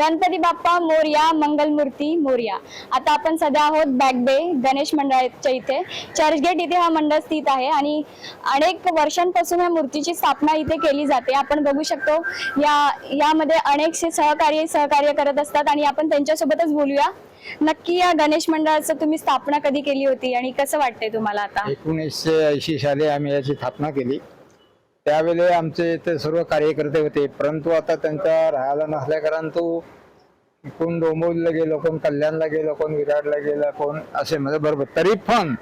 गणपती बाप्पा मोर्या मंगलमूर्ती मोर्या. आता आपण सध्या आहोत बॅक बे गणेश मंडळाच्या इथे. चर्चगेट इथे हा मंडळ स्थित आहे आणि अनेक वर्षांपासून या मूर्तीची स्थापना इथे केली जाते. आपण बघू शकतो या यामध्ये अनेकसे सहकार्य सहकार्य करत असतात आणि आपण त्यांच्यासोबतच बोलूया. नक्की या गणेश मंडळाचं तुम्ही स्थापना कधी केली होती आणि कसं वाटतंय तुम्हाला आता? एकोणीसशे ऐंशी साली आम्ही याची स्थापना केली. त्यावेळी आमचे इथे सर्व कार्यकर्ते होते. परंतु आता त्यांचा राहायला नसल्या कारण तो कोण डोंबिवलीला गेलो कोण कल्याणला गेलो कोण विराटला गेला कोण असे म्हणजे बरोबर. तरी पण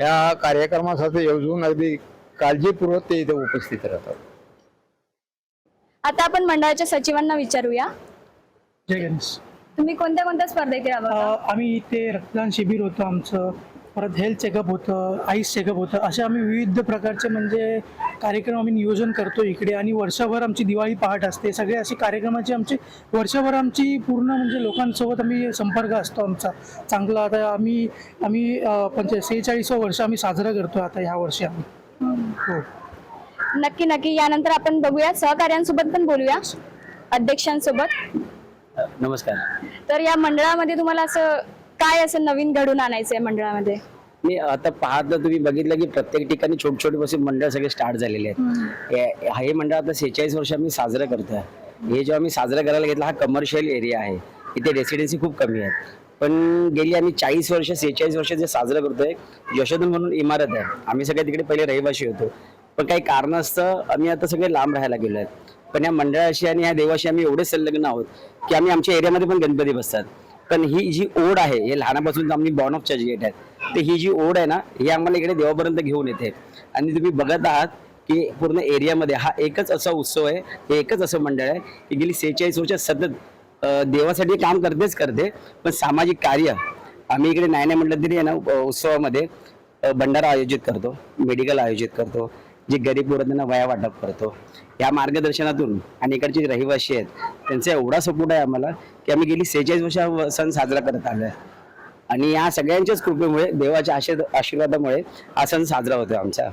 या कार्यक्रमासाठी योजून अगदी काळजीपूर्वक ते इथे उपस्थित राहतात. आता आपण मंडळाच्या सचिवांना विचारूया. जय गणेश. तुम्ही कोणत्या कोणत्या स्पर्धेत राबवता आम्ही इथे रक्तदान शिबिर होतं आमचं. परत हेल्थ चेकअप होतं आईस चेकअप होतं असे आम्ही विविध प्रकारचे म्हणजे कार्यक्रम आम्ही नियोजन करतो इकडे. आणि वर्षभर आमची दिवाळी पहाट असते. सगळे असे कार्यक्रमाचे आमचे वर्षभर आमची पूर्ण म्हणजे लोकांसोबत आम्ही संपर्क असतो आमचा. चांगला आता आम्ही आम्ही पंच सेहेचाळीसवं वर्ष आम्ही साजरं करतो आता ह्या वर्षी आम्ही. हो. नक्की नक्की. यानंतर आपण बघूया. सहकार्यांसोबत पण बोलूया. अध्यक्षांसोबत. नमस्कार. तर या मंडळामध्ये तुम्हाला असं काय असं नवीन घडून आणायचंय मंडळामध्ये? मी आता पाहता तुम्ही बघितलं की प्रत्येक ठिकाणी छोटे छोटे पासून मंडळ सगळे स्टार्ट झालेले आहेत. हे- मंडळ आता सेहेचाळीस वर्ष आम्ही साजरं करतोय हे जेव्हा आम्ही साजरं करायला घेतलं हा कमर्शियल एरिया आहे. इथे रेसिडेन्सी खूप कमी आहेत. पण गेली आम्ही चाळीस वर्ष सेहेचाळीस वर्ष जे साजरं करतोय यशोधन म्हणून इमारत आहे. आम्ही सगळे तिकडे पहिले रहिवाशी होतो. पण काही कारणास्तव आम्ही आता सगळे लांब राहायला गेलो आहेत. पण या मंडळाशी आणि या देवाशी आम्ही एवढे संलग्न आहोत की आम्ही आमच्या एरियामध्ये पण गणपती बसतात. पण ही जी ओढ आहे हे लहानापासून आम्ही बॉर्न ऑफ चर्चगेट आहे तर ही जी ओढ आहे ना ही आम्हाला इकडे देवापर्यंत घेऊन येते. आणि तुम्ही बघत आहात की पूर्ण एरियामध्ये हा एकच असा उत्सव आहे हे एकच असं मंडळ आहे की गेली सेहेचाळीस वर्ष सतत देवासाठी काम करतेच करते पण सामाजिक कार्य आम्ही इकडे नाही नाही म्हटलं तरी आहे ना उत्सवामध्ये भंडारा आयोजित करतो मेडिकल आयोजित करतो जे गरीब पोरं त्यांना वया वाटप करतो. या मार्गदर्शनातून आणि इकडचे रहिवासी आहेत त्यांचा एवढा सपोर्ट आहे आम्हाला की आम्ही गेली सेहेचाळीस वर्ष सण साजरा करत आलोय. आणि या सगळ्यांच्याच कृपेमुळे देवाच्या आशीर् आशीर्वादामुळे हा सण साजरा होतो आमचा.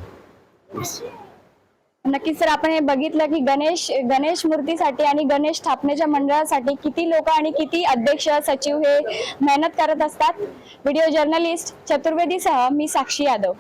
नक्कीच सर आपण हे बघितलं की गणेश गणेश मूर्तीसाठी आणि गणेश स्थापनेच्या मंडळासाठी किती लोक आणि किती अध्यक्ष सचिव हे मेहनत करत असतात. व्हिडिओ जर्नलिस्ट चतुर्वेदीसह मी साक्षी यादव.